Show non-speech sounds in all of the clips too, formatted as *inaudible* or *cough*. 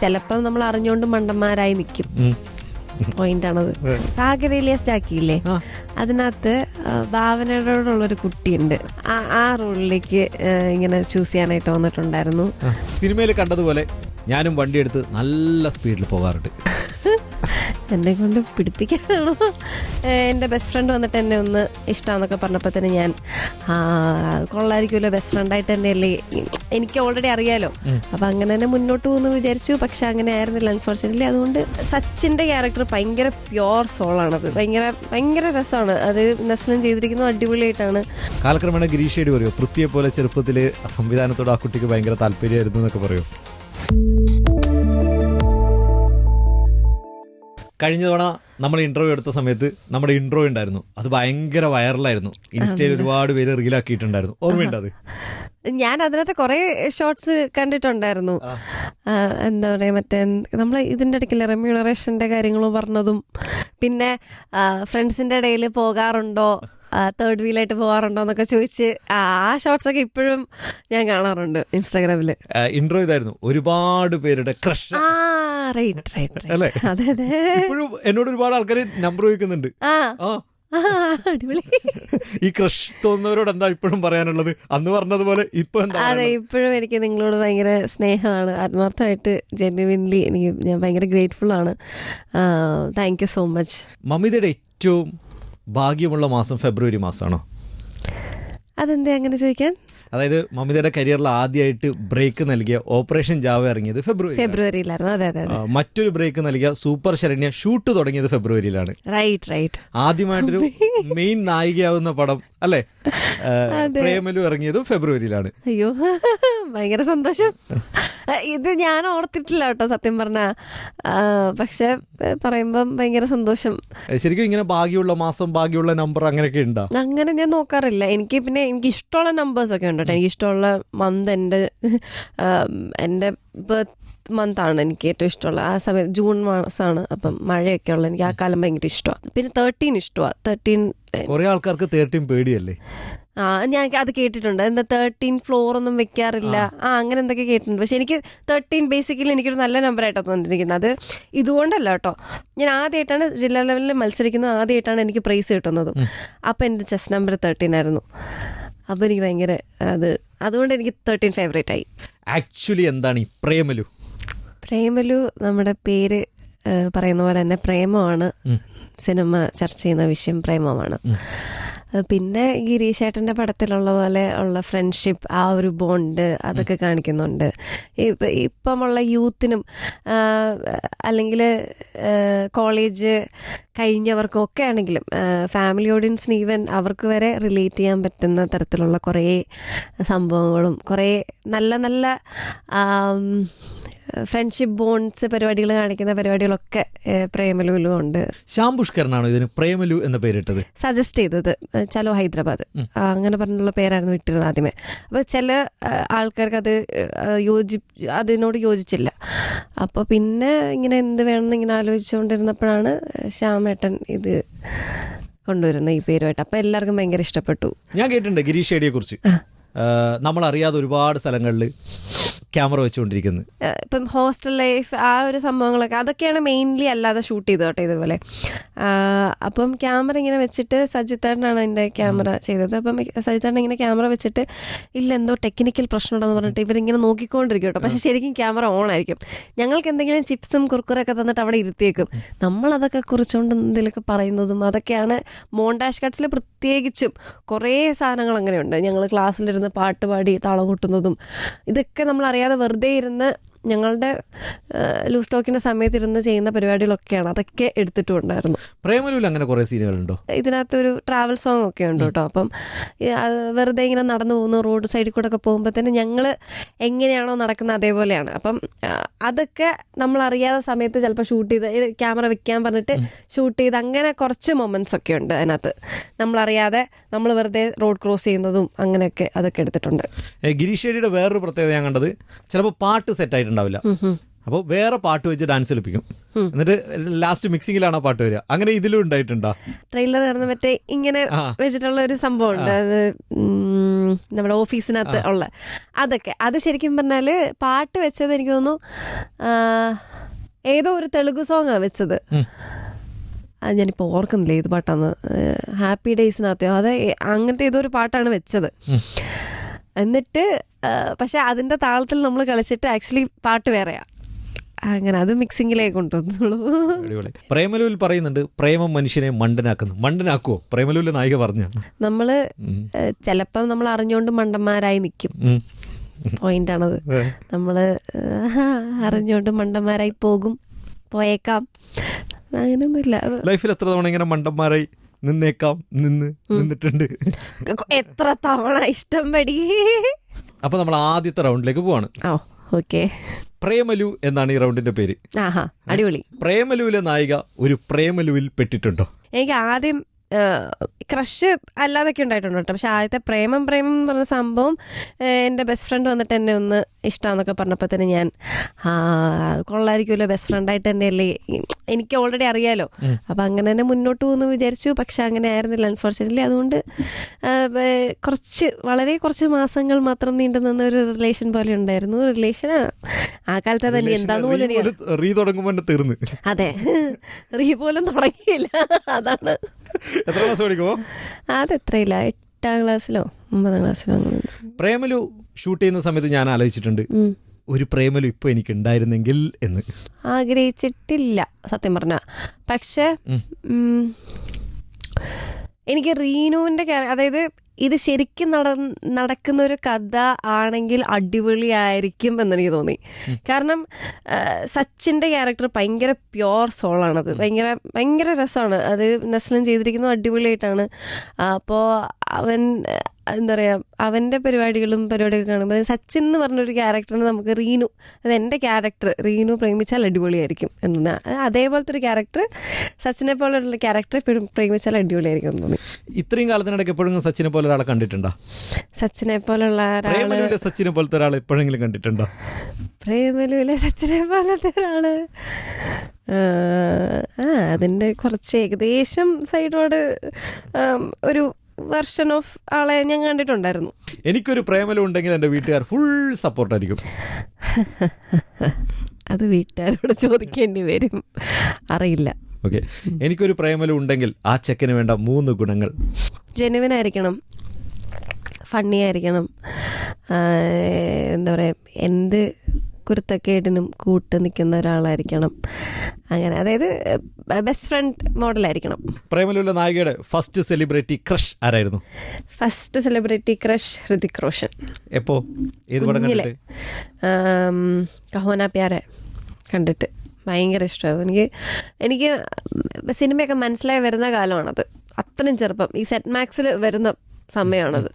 ചിലപ്പം നമ്മൾ അറിഞ്ഞുകൊണ്ട് മണ്ടന്മാരായി നിൽക്കും. പോയിന്റ് ആണത്. സാഗരയിലെ സ്റ്റാക്കിയില്ലേ. അതിനകത്ത് ഭാവനയോടുള്ള ഒരു കുട്ടിയുണ്ട്. ആ ആ റോളിലേക്ക് ഇങ്ങനെ ചൂസ് ചെയ്യാനായിട്ട് വന്നിട്ടുണ്ടായിരുന്നു. സിനിമയിൽ കണ്ടതുപോലെ ഞാനും വണ്ടി എടുത്ത് നല്ല സ്പീഡിൽ പോകാറുണ്ട്. എന്നെ കൊണ്ട് പിടിപ്പിക്കാനാണോ എന്റെ ബെസ്റ്റ് ഫ്രണ്ട് വന്നിട്ട് എന്നെ ഒന്ന് ഇഷ്ടമാണെന്നൊക്കെ പറഞ്ഞപ്പോൾ തന്നെ ഞാൻ കൊള്ളായിരിക്കുമല്ലോ ബെസ്റ്റ് ഫ്രണ്ടായിട്ട് തന്നെ അല്ലേ എനിക്ക് ഓൾറെഡി അറിയാലോ. അപ്പം അങ്ങനെ തന്നെ മുന്നോട്ട് പോകുന്നു വിചാരിച്ചു. പക്ഷെ അങ്ങനെ ആയിരുന്നില്ല അൺഫോർച്ചുനേറ്റ്ലി അതുകൊണ്ട് സച്ചിന്റെ ക്യാരക്ടർ ഭയങ്കര പ്യോർ സോളാണത് ഭയങ്കര ഭയങ്കര രസമാണ്. അത് നസ്ലം ചെയ്തിരിക്കുന്നത് അടിപൊളിയായിട്ടാണ്. കാലക്രമേണ ഗിരീഷയുടെ പറയോ പൃഥ്വിയെ പോലെ ചെറുപ്പത്തിൽ സംവിധാനത്തോട് ആ കുട്ടിക്ക് ഭയങ്കര താല്പര്യമായിരുന്നു എന്നൊക്കെ പറയോ? കഴിഞ്ഞ തവണ നമ്മൾ ഇന്റർവ്യൂ എടുത്ത സമയത്ത് നമ്മുടെ ഇൻട്രോ ഉണ്ടായിരുന്നു. അത് ഭയങ്കര വൈറലായിരുന്നു ഇൻസ്റ്റയിൽ ഒരുപാട് പേര് റീലാക്കിയിട്ടുണ്ടായിരുന്നു ഓർമ്മയുണ്ട് അത്? ഞാൻ അതിനകത്ത് കുറെ ഷോർട്സ് കണ്ടിട്ടുണ്ടായിരുന്നു. എന്താ പറയുക മറ്റേ നമ്മൾ ഇതിന്റെ ഇടയ്ക്കില്ല റെമ്യൂണറേഷന്റെ കാര്യങ്ങളും പറഞ്ഞതും. പിന്നെ ഫ്രണ്ട്സിന്റെ ഇടയിൽ പോകാറുണ്ടോ? തേർഡ് വീലായിട്ട് പോകാറുണ്ടോ എന്നൊക്കെ ചോദിച്ച് ആ ഷോർട്സ് ഒക്കെ ഇപ്പോഴും ഞാൻ കാണാറുണ്ട് ഇൻസ്റ്റാഗ്രാമിൽ ഇൻട്രോ ഇതായിരുന്നു. ഒരുപാട് പേരുടെ ക്രഷ് അല്ലേ? റൈറ്റ് അതെ അതെ. ഇപ്പോഴും എന്നോട് ഒരുപാട് ആൾക്കാർ നമ്പർ ചോദിക്കുന്നുണ്ട്. അടിപൊളി. ഈ ക്രഷ് തോന്നുന്നവരോട് എന്താ ഇപ്പോഴും പറയാനുള്ളത്? അന്ന് പറഞ്ഞതുപോലെ ഇപ്പൊ അതെ ഇപ്പോഴും എനിക്ക് നിങ്ങളോട് ഭയങ്കര സ്നേഹമാണ്. ആത്മാർത്ഥമായിട്ട് ജെന്യുവിൻലി എനിക്ക് ഞാൻ ഭയങ്കര ഗ്രേറ്റ്ഫുൾ ആണ്. താങ്ക് യു സോ മച്ച് മമിതയുടെ ഏറ്റവും ഭാഗ്യമുള്ള മാസം ഫെബ്രുവരി മാസമാണോ അതെന്താ അങ്ങനെ ചോദിക്കാൻ? അതായത് മമിതയുടെ കരിയറിൽ ആദ്യമായിട്ട് ബ്രേക്ക് നൽകിയ ഓപ്പറേഷൻ ജാവ ഇറങ്ങിയത് ഫെബ്രുവരി ഫെബ്രുവരിയിലായിരുന്നു. അതെ അതെ മറ്റൊരു ബ്രേക്ക് നൽകിയ സൂപ്പർ ശരണ്യ ഷൂട്ട് തുടങ്ങിയത് ഫെബ്രുവരിയിലാണ്. റൈറ്റ് റൈറ്റ് ആദ്യമായിട്ടൊരു മെയിൻ നായികയാവുന്ന പടം അല്ലേ? *laughs* പ്രേമലു ഇറങ്ങിയതും ഫെബ്രുവരിയിലാണ്. അയ്യോ *laughs* ഭയങ്കര സന്തോഷം. *laughs* ഇത് ഞാൻ ഓർത്തിട്ടില്ല കേട്ടോ സത്യം പറഞ്ഞ. പക്ഷെ പറയുമ്പം ഭയങ്കര സന്തോഷം. ശരിക്കും ഇങ്ങനെ ഭാഗ്യമുള്ള മാസം ഭാഗ്യമുള്ള നമ്പർ അങ്ങനെയൊക്കെ ഉണ്ടോ അങ്ങനെ ഞാൻ നോക്കാറില്ല. എനിക്ക് പിന്നെ എനിക്ക് ഇഷ്ടമുള്ള നമ്പേഴ്സ് ഒക്കെ ഉണ്ട് കേട്ടോ. എനിക്ക് ഇഷ്ടമുള്ള മന്ത് എന്റെ എന്റെ ബർത്ത് മന്ത് ആണ് എനിക്ക് ഏറ്റവും ഇഷ്ടമുള്ള ആ സമയത്ത് ജൂൺ മാസമാണ്. അപ്പം മഴയൊക്കെ ഉള്ള എനിക്ക് ആ കാലം ഭയങ്കര ഇഷ്ടമാണ്. പിന്നെ തേർട്ടീൻ ഇഷ്ടമാണ് തേർട്ടീൻ കുറെ ആൾക്കാർക്ക് തേർട്ടീൻ പേടിയല്ലേ? ആ ഞാൻ അത് കേട്ടിട്ടുണ്ട്. എന്താ തേർട്ടീൻ ഫ്ലോർ ഒന്നും വെക്കാറില്ല. ആ. അങ്ങനെ എന്തൊക്കെ കേട്ടിട്ടുണ്ട്. പക്ഷെ എനിക്ക് തേർട്ടീൻ ബേസിക്കലി എനിക്കൊരു നല്ല നമ്പറായിട്ടാണ് തോന്നിയിരിക്കുന്നത് അത് ഇതുകൊണ്ടല്ല കേട്ടോ. ഞാൻ ആദ്യമായിട്ടാണ് ജില്ലാ ലെവലിൽ മത്സരിക്കുന്നത് ആദ്യമായിട്ടാണ് എനിക്ക് പ്രൈസ് കിട്ടുന്നത്. അപ്പം എന്റെ ചെസ് നമ്പർ തേർട്ടീൻ ആയിരുന്നു. അപ്പം എനിക്ക് ഭയങ്കര അത് അതുകൊണ്ട് എനിക്ക് തേർട്ടീൻ ഫേവറേറ്റ് ആയി. ആക്ച്വലി എന്താണ് ഈ പ്രേമലു പ്രേമലു നമ്മുടെ പേര് പറയുന്ന പോലെ തന്നെ പ്രേമമാണ്. സിനിമ ചർച്ച ചെയ്യുന്ന വിഷയം പ്രേമമാണ്. പിന്നെ ഗിരീഷ് പിന്നെ ഗിരീഷേട്ടന്റെ പടത്തിലുള്ള പോലെ ഉള്ള ഫ്രണ്ട്ഷിപ്പ് ആ ഒരു ബോണ്ട് അതൊക്കെ കാണിക്കുന്നുണ്ട്. ഇപ്പം ഇപ്പമുള്ള യൂത്തിനും അല്ലെങ്കിൽ കോളേജ് കഴിഞ്ഞവർക്കും ഒക്കെ ആണെങ്കിലും ഫാമിലി ഓഡിയൻസിന് ഈവൻ അവർക്ക് വരെ റിലേറ്റ് ചെയ്യാൻ പറ്റുന്ന തരത്തിലുള്ള കുറേ സംഭവങ്ങളും കുറേ നല്ല നല്ല ഫ്രണ്ട്ഷിപ്പ് ബോൺസ് പരിപാടികൾ കാണിക്കുന്ന പരിപാടികളൊക്കെ പ്രേമലുവിലും ഉണ്ട്. ശ്യാം പുഷ്കരനാണോ ഇതിന് പ്രേമലു എന്ന പേരിട്ടത്? സജസ്റ്റ് ചെയ്തത് ചലോ ഹൈദരാബാദ്. അങ്ങനെ പറഞ്ഞുള്ള പേരായിരുന്നു ഇട്ടിരുന്നത് ആദ്യമേ. അപ്പോൾ ചില ആൾക്കാർക്ക് അത് യോജി അതിനോട് യോജിച്ചില്ല. അപ്പോൾ പിന്നെ ഇങ്ങനെ എന്ത് വേണമെന്ന് ഇങ്ങനെ ആലോചിച്ചുകൊണ്ടിരുന്നപ്പോഴാണ് ശ്യാമേട്ടൻ ഇത് കൊണ്ടുവരുന്നത് ഈ പേരുമായിട്ട്. അപ്പോൾ എല്ലാവർക്കും ഭയങ്കര ഇഷ്ടപ്പെട്ടു. ഞാൻ കേട്ടിട്ടുണ്ട് ഗിരീഷ് കുറിച്ച് നമ്മൾ അറിയാതെ ഒരുപാട് സ്ഥലങ്ങളിൽ ക്യാമറ വെച്ചുകൊണ്ടിരിക്കുന്നത്. ഇപ്പം ഹോസ്റ്റൽ ലൈഫ് ആ ഒരു സംഭവങ്ങളൊക്കെ അതൊക്കെയാണ് മെയിൻലി അല്ലാതെ ഷൂട്ട് ചെയ്തത് കേട്ടോ ഇതുപോലെ അപ്പം ക്യാമറ ഇങ്ങനെ വെച്ചിട്ട് സജിത്തേട്ടനാണ് എന്റെ ക്യാമറ ചെയ്തത്. അപ്പം സജിത്തേട്ടൻ ഇങ്ങനെ ക്യാമറ വെച്ചിട്ട് ഇല്ല എന്തോ ടെക്നിക്കൽ പ്രശ്നമുണ്ടെന്ന് പറഞ്ഞിട്ട് ഇവരിങ്ങനെ നോക്കിക്കൊണ്ടിരിക്കും കേട്ടോ പക്ഷെ ശരിക്കും ക്യാമറ ഓൺ ആയിരിക്കും ഞങ്ങൾക്ക് എന്തെങ്കിലും ചിപ്സും കുർക്കുറൊക്കെ തന്നിട്ട് അവിടെ ഇരുത്തിയേക്കും. നമ്മൾ അതൊക്കെ കുറിച്ചുകൊണ്ട് എന്തെങ്കിലുമൊക്കെ പറയുന്നതും അതൊക്കെയാണ് മോണ്ടാഷ് കട്ട്സിൽ പ്രത്യേകിച്ചും കുറേ സാധനങ്ങൾ അങ്ങനെയുണ്ട് ഞങ്ങൾ ക്ലാസ്സിലിരുന്ന് പാട്ട് പാടി താളം കൂട്ടുന്നതും ഇതൊക്കെ നമ്മൾ അറിയാതെ വെറുതെ ഇരുന്ന് ഞങ്ങളുടെ ലൂസ് ടോക്കിന്റെ സമയത്ത് ഇരുന്ന് ചെയ്യുന്ന പരിപാടികളൊക്കെയാണ്. അതൊക്കെ എടുത്തിട്ടുണ്ടായിരുന്നു. പ്രേമലൂൽ അങ്ങനെ കുറെ സീനുകളുണ്ടോ? ഇതിനകത്ത് ഒരു ട്രാവൽ സോങ് ഒക്കെ ഉണ്ട് കേട്ടോ. അപ്പം വെറുതെ ഇങ്ങനെ നടന്നു പോകുന്നു റോഡ് സൈഡിൽ കൂടെ ഒക്കെ പോകുമ്പോൾ തന്നെ ഞങ്ങൾ എങ്ങനെയാണോ നടക്കുന്നത് അതേപോലെയാണ്. അപ്പം അതൊക്കെ നമ്മൾ അറിയാത്ത സമയത്ത് ചിലപ്പോൾ ഷൂട്ട് ചെയ്ത് ക്യാമറ വെക്കാൻ പറഞ്ഞിട്ട് ഷൂട്ട് ചെയ്ത് അങ്ങനെ കുറച്ച് മൊമെന്റ്സ് ഒക്കെ ഉണ്ട് അതിനകത്ത്. നമ്മളറിയാതെ നമ്മൾ വെറുതെ റോഡ് ക്രോസ് ചെയ്യുന്നതും അങ്ങനെയൊക്കെ അതൊക്കെ എടുത്തിട്ടുണ്ട്. ഗിരീഷ് വേറൊരു പ്രത്യേകത ഞാൻ കണ്ടത് ചിലപ്പോൾ പാട്ട് സെറ്റ് ആയിട്ടുണ്ടാവില്ല അപ്പോൾ വേറെ പാട്ട് വെച്ച് ഡാൻസ് കളിപ്പിക്കും. എന്നിട്ട് ലാസ്റ്റ് മിക്സിംഗിലാണ് ആ പാട്ട് വരിക? അങ്ങനെ ഇതിലും ഉണ്ടായിട്ടുണ്ടോ? ട്രെയിലർ നടന്ന മറ്റേ ഇങ്ങനെ വെച്ചിട്ടുള്ള ഒരു സംഭവം ഉണ്ട്. അത്. നമ്മുടെ ഓഫീസിനകത്ത് ഉള്ള. അതൊക്കെ. അത് ശരിക്കും പറഞ്ഞാൽ പാട്ട് വെച്ചത് എനിക്ക് തോന്നുന്നു ഏതോ ഒരു തെലുഗു സോങ്ങാണ് വെച്ചത്. അത് ഞാനിപ്പോൾ ഓർക്കുന്നില്ല ഏത് പാട്ടാന്ന്. ഹാപ്പി ഡേയ്സിനകത്തെയോ അത് അങ്ങനത്തെ ഏതോ ഒരു പാട്ടാണ് വെച്ചത്. എന്നിട്ട് പക്ഷെ അതിന്റെ താളത്തിൽ നമ്മൾ കളിച്ചിട്ട് ആക്ച്വലി പാട്ട് വേറെയാ. അങ്ങനെ അത് മിക്സിംഗിലേക്ക് കൊണ്ടുവന്നുള്ളൂ പ്രേമലുവിൽ പറയുന്നുണ്ട് പ്രേമം മനുഷ്യനെ മണ്ടനാക്കുന്നു. മണ്ടനാക്കുവോ? പ്രേമലുവിലെ നായിക പറഞ്ഞ. നമ്മൾ ചെലപ്പം നമ്മൾ അറിഞ്ഞുകൊണ്ട് മണ്ടന്മാരായി നിൽക്കും പോയിന്റാണത്. നമ്മൾ ആ, അറിഞ്ഞുകൊണ്ട് മണ്ടന്മാരായി പോകും. പോയേക്കാം. അങ്ങനെയൊന്നുമില്ല. ലൈഫിൽ എത്ര തവണ ഇങ്ങനെ മണ്ടന്മാരായി നിന്നേക്കാം നിന്ന് നിന്നിട്ടുണ്ട്. എത്ര തവണ ഇഷ്ടം പടി? അപ്പൊ നമ്മൾ ആദ്യത്തെ റൗണ്ടിലേക്ക് പോവാണ്. ഓക്കെ. പ്രേമലു എന്നാണ് ഈ റൗണ്ടിന്റെ പേര്. അടിപൊളി. പ്രേമലുവിലെ നായിക ഒരു പ്രേമലുവിൽ പെട്ടിട്ടുണ്ടോ? എനിക്ക് ആദ്യം ക്രഷ് അല്ലാതൊക്കെ ഉണ്ടായിട്ടുണ്ട്? കേട്ടോ പക്ഷെ ആദ്യത്തെ പ്രേമം പ്രേമം എന്ന് പറഞ്ഞ സംഭവം എന്റെ ബെസ്റ്റ് ഫ്രണ്ട് വന്നിട്ട് എന്നെ ഒന്ന് ഇഷ്ടമാന്നൊക്കെ പറഞ്ഞപ്പോൾ തന്നെ ഞാൻ കൊള്ളായിരിക്കുമല്ലോ ബെസ്റ്റ് ഫ്രണ്ടായിട്ട് തന്നെ അല്ലേ എനിക്ക് ഓൾറെഡി അറിയാലോ. അപ്പം അങ്ങനെ തന്നെ മുന്നോട്ട് പോകുന്നു വിചാരിച്ചു. പക്ഷെ അങ്ങനെ ആയിരുന്നില്ല. അൺഫോർച്ചുനേറ്റ്ലി അതുകൊണ്ട് കുറച്ച് വളരെ കുറച്ച് മാസങ്ങൾ മാത്രം നീണ്ടു നിന്ന ഒരു റിലേഷൻ പോലെ ഉണ്ടായിരുന്നു. റിലേഷൻ ആ കാലത്ത് തന്നെ എന്താന്ന് പോലും റീ തീർന്ന്. അതെ. *laughs* റീ പോലും തുടങ്ങിയില്ല. അതാണ്. എത്ര ക്ലാസ് പഠിക്കുമോ അതെത്രയില്ല എട്ടാം ക്ലാസ്സിലോ ഒമ്പതാം ക്ലാസ്സിലോ അങ്ങനെ പ്രേമലു ഷൂട്ട് ചെയ്യുന്ന സമയത്ത് ഞാൻ ആലോചിച്ചിട്ടുണ്ട്. ഒരു പ്രേമലു ഇപ്പൊ എനിക്ക് ഉണ്ടായിരുന്നെങ്കിൽ എന്ന്. ആഗ്രഹിച്ചിട്ടില്ല സത്യം പറഞ്ഞ. പക്ഷേ എനിക്ക് റീനുവിന്റെ അതായത് ഇത് ശരിക്കും നട നടക്കുന്ന ഒരു കഥ ആണെങ്കിൽ അടിപൊളിയായിരിക്കും എന്നെനിക്ക് തോന്നി. കാരണം സച്ചിന്റെ സച്ചിന്റെ ക്യാരക്ടർ ഭയങ്കര പ്യോർ സോളാണത് ഭയങ്കര ഭയങ്കര രസമാണ്. അത് നസ്ലൻ ചെയ്തിരിക്കുന്നത് അടിപൊളിയായിട്ടാണ്. അപ്പോൾ അവൻ എന്താ പറയുക അവന്റെ പരിപാടികളും പരിപാടിയൊക്കെ കാണുമ്പോൾ സച്ചിൻ എന്ന് പറഞ്ഞൊരു ക്യാരക്ടറിന് നമുക്ക് റീനു അത് എന്റെ ക്യാരക്ടർ റീനു പ്രേമിച്ചാൽ അടിപൊളിയായിരിക്കും എന്ന് അതേപോലത്തെ ഒരു ക്യാരക്ടർ സച്ചിനെ പോലുള്ള ക്യാരക്ടർ പ്രേമിച്ചാൽ അടിപൊളിയായിരിക്കും എന്ന് തോന്നി. ഇത്രയും കാലത്തിനിടയ്ക്ക് എപ്പോഴെങ്കിലും സച്ചിനെ പോലെ ഒരാളെ കണ്ടിട്ടുണ്ടോ? സച്ചിനെ പോലുള്ള ഒരാളെ സച്ചിനെ പോലത്തെ ഒരാളെ എപ്പോഴെങ്കിലും കണ്ടിട്ടുണ്ടോ? പ്രേമലുവിലെ സച്ചിനെ പോലത്തെ ഒരാൾ ആ, അതിന്റെ അതിന്റെ കുറച്ച് ഏകദേശം സൈഡോട് ഒരു വെർഷൻ ഓഫ് ആളെ ഞാൻ കണ്ടിട്ടുണ്ടായിരുന്നു. എനിക്കൊരു പ്രേമലം ഉണ്ടെങ്കിൽ എന്റെ വീട്ടുകാർ ഫുൾ സപ്പോർട്ടായിരിക്കും *laughs* അത് വീട്ടുകാരോട് ചോദിക്കേണ്ടി വരും. അറിയില്ല. ഓക്കെ എനിക്കൊരു പ്രേമലം ഉണ്ടെങ്കിൽ ആ ചെക്കന് വേണ്ട മൂന്ന് ഗുണങ്ങൾ. ജെനുവിൻ ആയിരിക്കണം. ഫണ്ണി ആയിരിക്കണം. എന്താ പറയുക എന്ത് കുരുത്തക്കേടിനും കൂട്ട് നിൽക്കുന്ന ഒരാളായിരിക്കണം. അങ്ങനെ അതായത് ബെസ്റ്റ് ഫ്രണ്ട് മോഡലായിരിക്കണം. പ്രേമലുള്ള നായികയുടെ ഫസ്റ്റ് സെലിബ്രിറ്റി ക്രഷ് ആരായിരുന്നു? First celebrity crush Hrithik Roshan. എപ്പോ? കുഞ്ഞിലെ. കഹോന പ്യാരെ കണ്ടിട്ട്. ഭയങ്കര ഇഷ്ടമായിരുന്നു. എനിക്ക് എനിക്ക് സിനിമയൊക്കെ മനസ്സിലായി വരുന്ന കാലമാണത്. അത്രയും ചെറുപ്പം. ഈ സെറ്റ് മാക്സിൽ വരുന്ന സമയമാണത്.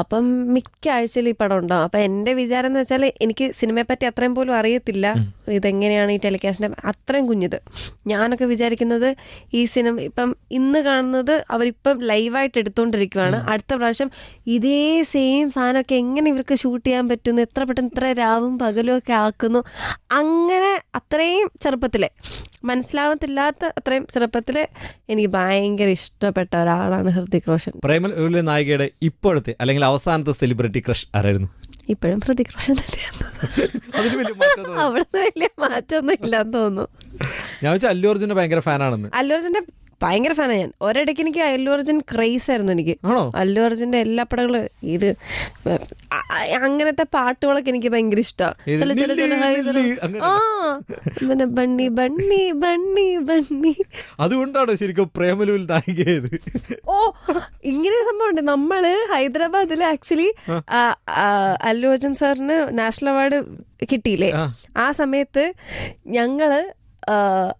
അപ്പം മിക്ക ആഴ്ചയിൽ ഈ പടം ഉണ്ടാവും അപ്പം എന്റെ വിചാരം എന്ന് വെച്ചാൽ എനിക്ക് സിനിമയെ പറ്റി അത്രയും പോലും അറിയത്തില്ല. ഇതെങ്ങനെയാണ് ഈ ടെലികാസ്റ്റിന്റെ അത്രയും കുഞ്ഞത്. ഞാനൊക്കെ വിചാരിക്കുന്നത് ഈ സിനിമ ഇപ്പം ഇന്ന് കാണുന്നത് അവരിപ്പം ലൈവായിട്ട് എടുത്തുകൊണ്ടിരിക്കുവാണ് അടുത്ത പ്രാവശ്യം ഇതേ സെയിം സാധനമൊക്കെ എങ്ങനെ ഇവർക്ക് ഷൂട്ട് ചെയ്യാൻ പറ്റുന്നു എത്ര പെട്ടെന്ന് ഇത്ര രാവും പകലും ഒക്കെ ആക്കുന്നു അങ്ങനെ അത്രയും ചെറുപ്പത്തിലെ മനസ്സിലാവത്തില്ലാത്ത അത്രയും ചെറുപ്പത്തിലെ എനിക്ക് ഭയങ്കര ഇഷ്ടപ്പെട്ട ഒരാളാണ് ഹൃതിക് റോഷൻ. പ്രേമൽ നായികയുടെ ഇപ്പോഴത്തെ അല്ലെങ്കിൽ അവസാനത്തെ സെലിബ്രിറ്റി ക്രഷ് ആരായിരുന്നു? ഇപ്പോഴും റോഷൻ തന്നെയാണ്. അവിടെ. വലിയ മാറ്റമൊന്നും ഇല്ലാന്ന് തോന്നുന്നു. ഞാൻ വെച്ചാൽ അല്ലു അർജുന്റെ ഭയങ്കര ഫാനാണെന്ന് അല്ലു അർജുന്റെ ഭയങ്കര ഫാനാണ് ഞാൻ. ഒരിടയ്ക്ക് എനിക്ക് അല്ലു അർജുൻ ക്രേസ് ആയിരുന്നു എനിക്ക്. അല്ലു അർജുന്റെ എല്ലാ പടങ്ങളും ഇത് അങ്ങനത്തെ പാട്ടുകളൊക്കെ എനിക്ക് ഭയങ്കര ഇഷ്ടമാണ്. ആ പിന്നെ ബണ്ണി ബണ്ണി ബണ്ണി ബണ്ണി. അതുകൊണ്ടാണ് ശരിക്കും പ്രേമലുവിൽ ഓ ഇങ്ങനെ സംഭവം ഉണ്ട് നമ്മൾ ഹൈദരാബാദിൽ ആക്ച്വലി അല്ലു അർജുൻ സാറിന് നാഷണൽ അവാർഡ് കിട്ടിയില്ലേ? ആ. സമയത്ത് ഞങ്ങൾ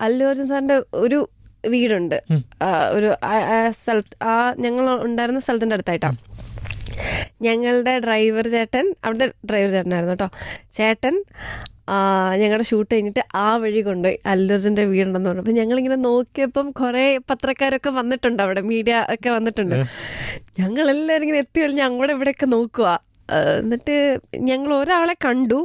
അല്ലു അർജുൻ സാറിന്റെ ഒരു വീടുണ്ട്. ഒരു സ്ഥലത്ത് ആ ഞങ്ങൾ ഉണ്ടായിരുന്ന സ്ഥലത്തിന്റെ അടുത്തായിട്ടാണ് ഞങ്ങളുടെ ഡ്രൈവർ ചേട്ടൻ അവിടുത്തെ ഡ്രൈവർ ചേട്ടനായിരുന്നു കേട്ടോ. ചേട്ടൻ ഞങ്ങളുടെ ഷൂട്ട് കഴിഞ്ഞിട്ട് ആ വഴി കൊണ്ടുപോയി. അല്ലർജുന്റെ വീടുണ്ടെന്ന് പറഞ്ഞു. അപ്പൊ ഞങ്ങളിങ്ങനെ നോക്കിയപ്പം കുറേ പത്രക്കാരൊക്കെ വന്നിട്ടുണ്ട് അവിടെ മീഡിയ ഒക്കെ വന്നിട്ടുണ്ട്. ഞങ്ങളെല്ലാവരും ഇങ്ങനെ എത്തി ഞങ്ങളുടെ ഇവിടെയൊക്കെ നോക്കുക എന്നിട്ട് ഞങ്ങൾ ഒരാളെ കണ്ടു.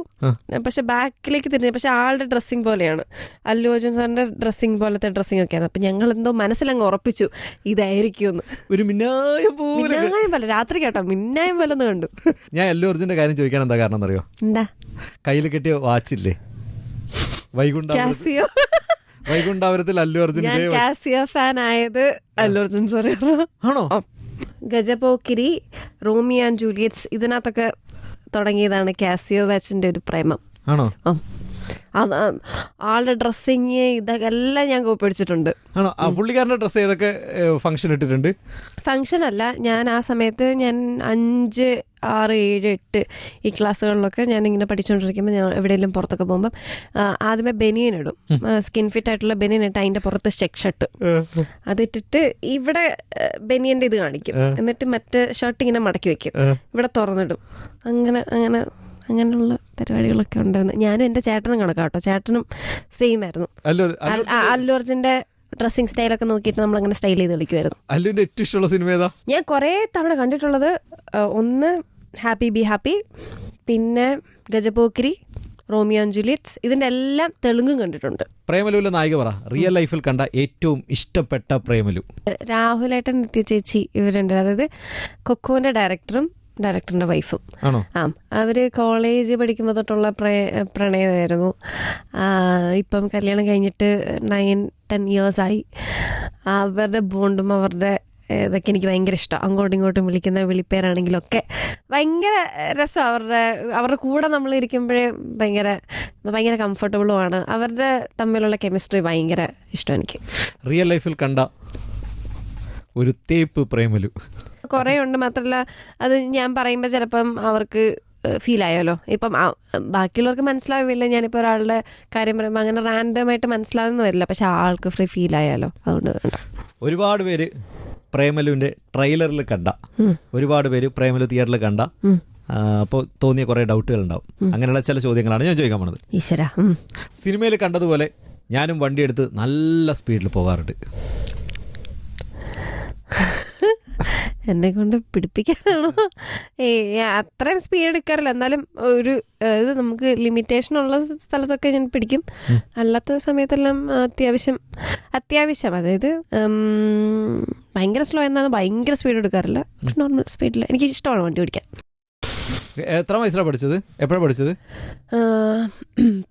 പക്ഷെ ബാക്കിലേക്ക് തിരിഞ്ഞു പക്ഷെ ആളുടെ ഡ്രസ്സിങ് പോലെയാണ്. അല്ലു അർജുൻ സാറിന്റെ ഡ്രസ്സിങ് പോലത്തെ ഡ്രസ്സിങ് ഒക്കെയാണ്. അപ്പൊ ഞങ്ങൾ എന്തോ മനസ്സിലങ്ങ് ഉറപ്പിച്ചു ഇതായിരിക്കും ഒരു മിന്നായം പോലെ. രാത്രി കേട്ടോ മിന്നായം പോലെ ഒന്ന് കണ്ടു. ഞാൻ അല്ലു അർജുന്റെ കാര്യം ചോദിക്കാൻ എന്താ കാരണം അറിയോ എന്താ? കയ്യിൽ കെട്ടിയ വാച്ചില്ലേ? വൈകുണ്ടോ വൈകുണ്ഠാപുരത്തിൽ അല്ലു അർജുൻ ഫാൻ ആയത് അല്ലു അർജുൻ സാർ ആണോ? ഗജപോക്കിരി റോമിയോ ആൻഡ് ജൂലിയറ്റ്സ് ഇതിനകത്തൊക്കെ തുടങ്ങിയതാണ് കാസിയോ ബാച്ചിന്റെ ഒരു പ്രേമം. ആണോ. ആളുടെ ഡ്രസ്സിങ് ഇതൊക്കെ എല്ലാം ഞാൻ കോപ്പിടിച്ചിട്ടുണ്ട് ആണോ? ആ പുള്ളിക്കാരന്റെ ഡ്രസ്സ് ഏതൊക്കെ ഫംഗ്ഷൻ ഇട്ടിട്ടുണ്ട്? ഫംഗ്ഷൻ അല്ല ഞാൻ ആ സമയത്ത് ഞാൻ അഞ്ച് ആറ് ഏഴ് എട്ട് ഈ ക്ലാസ്സുകളിലൊക്കെ ഞാൻ ഇങ്ങനെ പഠിച്ചുകൊണ്ടിരിക്കുമ്പോൾ ഞാൻ എവിടെയെങ്കിലും പുറത്തൊക്കെ പോകുമ്പോൾ ആദ്യമേ ബനിയൻ ഇടും. സ്കിൻ ഫിറ്റ് ആയിട്ടുള്ള ബനിയൻ ഇട്ട് അതിന്റെ പുറത്ത് ചെക്ക് ഷർട്ട്. അതിട്ടിട്ട് ഇവിടെ ബനിയന്റെ ഇത് കാണിക്കും. എന്നിട്ട് മറ്റേ ഷർട്ട് ഇങ്ങനെ മടക്കി വെക്കും. ഇവിടെ തുറന്നിടും. അങ്ങനെ അങ്ങനെ അങ്ങനെയുള്ള പരിപാടികളൊക്കെ ഉണ്ടായിരുന്നു. ഞാനും എന്റെ ചേട്ടനും കണക്കാട്ടോ ചേട്ടനും സെയിം ആയിരുന്നു. അല്ലു ഡ്രസ്സിംഗ് അർജുന്റെ ഡ്രസ്സിങ് സ്റ്റൈലൊക്കെ നോക്കിയിട്ട് നമ്മൾ അങ്ങനെ സ്റ്റൈൽ ചെയ്ത് കളിക്കുമായിരുന്നു അല്ലുവിന്റെ ഏറ്റവും ഇഷ്ടമുള്ള സിനിമ ഏതാ? ഞാൻ കുറെ തവണ കണ്ടിട്ടുള്ളത് ഒന്ന് ഹാപ്പി ബി ഹാപ്പി പിന്നെ ഗജപോക്കിരി റോമിയോ ആൻഡ് ജൂലിയറ്റ്സ് ഇതിന്റെ എല്ലാം തെലുങ്കും കണ്ടിട്ടുണ്ട്. പ്രേമലുവിലെ നായിക പറ റിയൽ ലൈഫിൽ കണ്ട ഏറ്റവും ഇഷ്ടപ്പെട്ട പ്രേമലു. രാഹുലേട്ടൻ നിത്യ ചേച്ചി ഇവരുണ്ട്. അതായത് കൊക്കോന്റെ ഡയറക്ടറും ഡയറക്ടറിന്റെ വൈഫും ആ അവർ കോളേജ് പഠിക്കുമ്പോൾ തൊട്ടുള്ള പ്രേ- പ്രണയമായിരുന്നു. ഇപ്പം കല്യാണം കഴിഞ്ഞിട്ട് നയൻ ടെൻ ഇയേഴ്സ് ആയി. അവരുടെ ബോണ്ടും അവരുടെ ഇതൊക്കെ എനിക്ക് ഭയങ്കര ഇഷ്ടം. അങ്ങോട്ടും ഇങ്ങോട്ടും വിളിക്കുന്ന വിളിപ്പേരാണെങ്കിലും ഒക്കെ ഭയങ്കര രസം. അവരുടെ അവരുടെ കൂടെ നമ്മൾ ഇരിക്കുമ്പോഴേ ഭയങ്കര ഭയങ്കര കംഫർട്ടബിളുമാണ് അവരുടെ തമ്മിലുള്ള കെമിസ്ട്രി ഭയങ്കര ഇഷ്ടം എനിക്ക്. റിയൽ ലൈഫിൽ കണ്ട ഒരു തേപ്പ് പ്രേമലു. കുറേ ഉണ്ട്. മാത്രമല്ല അത് ഞാൻ പറയുമ്പോൾ ചിലപ്പം അവർക്ക് ഫീൽ ആയാലോ. ഇപ്പം ബാക്കിയുള്ളവർക്ക് മനസ്സിലാവില്ല. ഞാനിപ്പോൾ ഒരാളുടെ കാര്യം പറയുമ്പോൾ അങ്ങനെ റാൻഡമായിട്ട് മനസ്സിലാവുന്ന വരില്ല പക്ഷെ ആൾക്ക് ഫ്രീ ഫീൽ ആയാലോ. അതുകൊണ്ട് ഒരുപാട് പേര് പ്രേമലുവിന്റെ ട്രെയിലറിൽ കണ്ട. ഒരുപാട് പേര് പ്രേമലു തിയേറ്ററിൽ കണ്ട. അപ്പോൾ തോന്നിയ കുറേ ഡൗട്ടുകൾ ഉണ്ടാവും അങ്ങനെയുള്ള ചില ചോദ്യങ്ങളാണ് ഞാൻ ചോദിക്കാൻ പോണത്. സിനിമയിൽ കണ്ടതുപോലെ ഞാനും വണ്ടിയെടുത്ത് നല്ല സ്പീഡിൽ പോകാറുണ്ട്. എന്നെ കൊണ്ട് പിടിപ്പിക്കാനാണോ? ഏ അത്രയും സ്പീഡ് എടുക്കാറില്ല. എന്നാലും ഒരു ഇത് നമുക്ക് ലിമിറ്റേഷൻ ഉള്ള സ്ഥലത്തൊക്കെ ഞാൻ പിടിക്കും. അല്ലാത്ത സമയത്തെല്ലാം അത്യാവശ്യം അത്യാവശ്യം അതായത് ഭയങ്കര സ്ലോ എന്നാണ് ഭയങ്കര സ്പീഡ് എടുക്കാറില്ല. നോർമൽ സ്പീഡിൽ എനിക്ക് ഇഷ്ടമാണ് വണ്ടി ഓടിക്കാൻ. എത്ര വയസ്സിലാണ് പഠിച്ചത്? എപ്പോഴാണ് പഠിച്ചത്?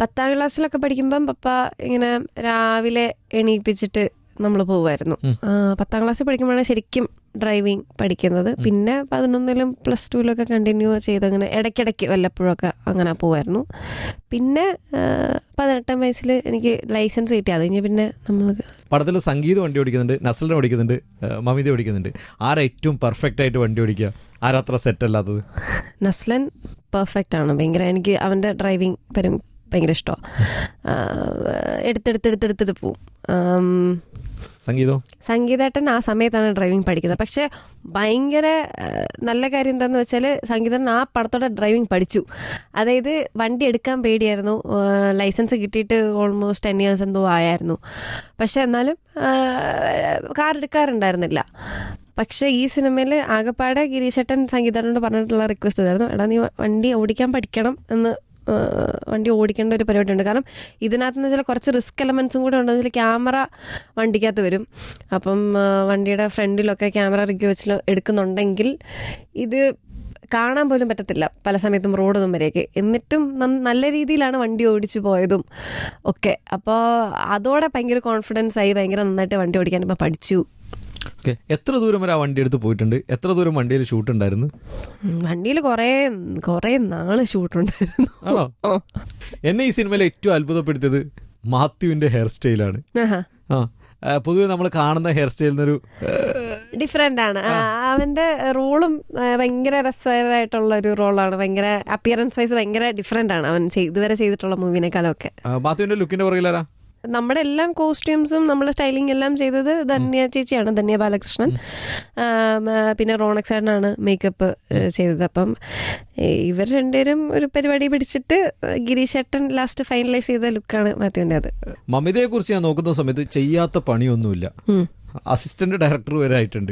പത്താം ക്ലാസ്സിലൊക്കെ പഠിക്കുമ്പം പപ്പ ഇങ്ങനെ രാവിലെ എണീപ്പിച്ചിട്ട് നമ്മൾ. ആ, പത്താം ക്ലാസ്സിൽ പഠിക്കുമ്പോഴാണ് ശരിക്കും ഡ്രൈവിംഗ് പഠിക്കുന്നത്. പിന്നെ പതിനൊന്നിലും പ്ലസ് ടുവിലൊക്കെ കണ്ടിന്യൂ ചെയ്ത് അങ്ങനെ ഇടയ്ക്കിടയ്ക്ക് വല്ലപ്പോഴൊക്കെ അങ്ങനെ പോവായിരുന്നു. പിന്നെ പതിനെട്ടാം വയസ്സിൽ എനിക്ക് ലൈസൻസ് കിട്ടി. അത് കഴിഞ്ഞ് പിന്നെ നമ്മൾ പടത്തിൽ സംഗീതം വണ്ടി ഓടിക്കുന്നുണ്ട് നസലിനെ ഓടിക്കുന്നുണ്ട് മമിത ഓടിക്കുന്നുണ്ട്. ആരാ ഏറ്റവും പെർഫെക്റ്റ് ആയിട്ട് വണ്ടി ഓടിക്കുക? ആരാ അത്ര സെറ്റ് അല്ലാത്തത്? നസ്ലൻ പെർഫെക്റ്റ് ആണ്. ഭയങ്കര എനിക്ക് അവന്റെ ഡ്രൈവിംഗ് പരും ഭയങ്കര ഇഷ്ടമാണ് എടുത്തെടുത്തെടുത്തെടുത്തിട്ട് പോവും. സംഗീതം? സംഗീതേട്ടൻ ആ സമയത്താണ് ഡ്രൈവിംഗ് പഠിക്കുന്നത്. പക്ഷെ ഭയങ്കര നല്ല കാര്യം എന്താന്ന് വെച്ചാൽ സംഗീതൻ ആ പടത്തോടെ ഡ്രൈവിംഗ് പഠിച്ചു. അതായത് വണ്ടി എടുക്കാൻ പേടിയായിരുന്നു. ലൈസൻസ് കിട്ടിയിട്ട് ഓൾമോസ്റ്റ് ടെൻ ഇയേഴ്സ് എന്തോ ആയായിരുന്നു. പക്ഷെ എന്നാലും കാർ എടുക്കാറുണ്ടായിരുന്നില്ല. പക്ഷെ ഈ സിനിമയിൽ ആകപ്പാടെ ഗിരീശേട്ടൻ സംഗീതനോട് പറഞ്ഞിട്ടുള്ള റിക്വസ്റ്റ് ഇതായിരുന്നു. എടാ നീ വണ്ടി ഓടിക്കാൻ പഠിക്കണം എന്ന് വണ്ടി ഓടിക്കേണ്ട ഒരു പരിപാടി ഉണ്ട് കാരണം ഇതിനകത്ത് വെച്ചാൽ കുറച്ച് റിസ്ക് എലമെന്റ്സും കൂടെ ഉണ്ട്. വെച്ചാൽ ക്യാമറ വണ്ടിക്കകത്ത് വരും. അപ്പം വണ്ടിയുടെ ഫ്രണ്ടിലൊക്കെ ക്യാമറ റിഗ് വെച്ച് എടുക്കുന്നുണ്ടെങ്കിൽ ഇത് കാണാൻ പോലും പറ്റത്തില്ല. പല സമയത്തും റോഡൊന്നും വരെയൊക്കെ. എന്നിട്ടും നല്ല രീതിയിലാണ് വണ്ടി ഓടിച്ചു പോയതും ഒക്കെ. അപ്പോൾ അതോടെ ഭയങ്കര കോൺഫിഡൻസ് ആയി ഭയങ്കര നന്നായിട്ട് വണ്ടി ഓടിക്കാൻ ഇപ്പം പഠിച്ചു. ഓക്കെ എത്ര ദൂരം വരെ ആ വണ്ടി എടുത്ത് പോയിട്ടുണ്ട്? എത്ര ദൂരം വണ്ടിയിൽ ഷൂട്ട് ഉണ്ടായിരുന്നു? വണ്ടിയിൽ കുറേ കുറേ നാൾ ഷൂട്ടുണ്ടായിരുന്നു ആണോ? ഓ എന്നെ ഈ സിനിമയിൽ ഏറ്റവും അത്ഭുതപ്പെടുത്തിയത് മാത്യുവിന്റെ ഹെയർ സ്റ്റൈലാണ് ആ പൊതുവെ നമ്മൾ കാണുന്ന ഹെയർ നിന്നൊരു ഡിഫറെന്റ് ആണ്. അവന്റെ റോളും ഭയങ്കര രസകരമായിട്ടുള്ള ഒരു റോളാണ്. ഭയങ്കര അപ്പിയറൻസ് വൈസ് ഭയങ്കര ഡിഫറെന്റ് ആണ് അവൻ ഇതുവരെ ചെയ്തിട്ടുള്ള മൂവിനേക്കാളൊക്കെ മാത്യുവിന്റെ ലുക്കിന്റെ പുറകിലാരാ? നമ്മുടെ എല്ലാം കോസ്റ്റ്യൂംസും നമ്മൾ സ്റ്റൈലിംഗ് എല്ലാം ചെയ്തത് ധന്യ ചേച്ചിയാണ് ധന്യ ബാലകൃഷ്ണൻ. പിന്നെ റോണക് സാറിനാണ് മേക്കപ്പ് ചെയ്തത്. അപ്പം ഇവർ രണ്ടുപേരും ഒരു പരിപാടി പിടിച്ചിട്ട് ഗിരീഷ് ഏട്ടൻ ലാസ്റ്റ് ഫൈനലൈസ് ചെയ്ത ലുക്കാണ് മാത്യുവിന്റെ അത് മമിതയെ കുറിച്ച് ഞാൻ നോക്കുന്ന സമയത്ത് ചെയ്യാത്ത പണിയൊന്നുമില്ല. അസിസ്റ്റന്റ് ഡയറക്ടർ വരെ ആയിട്ടുണ്ട്.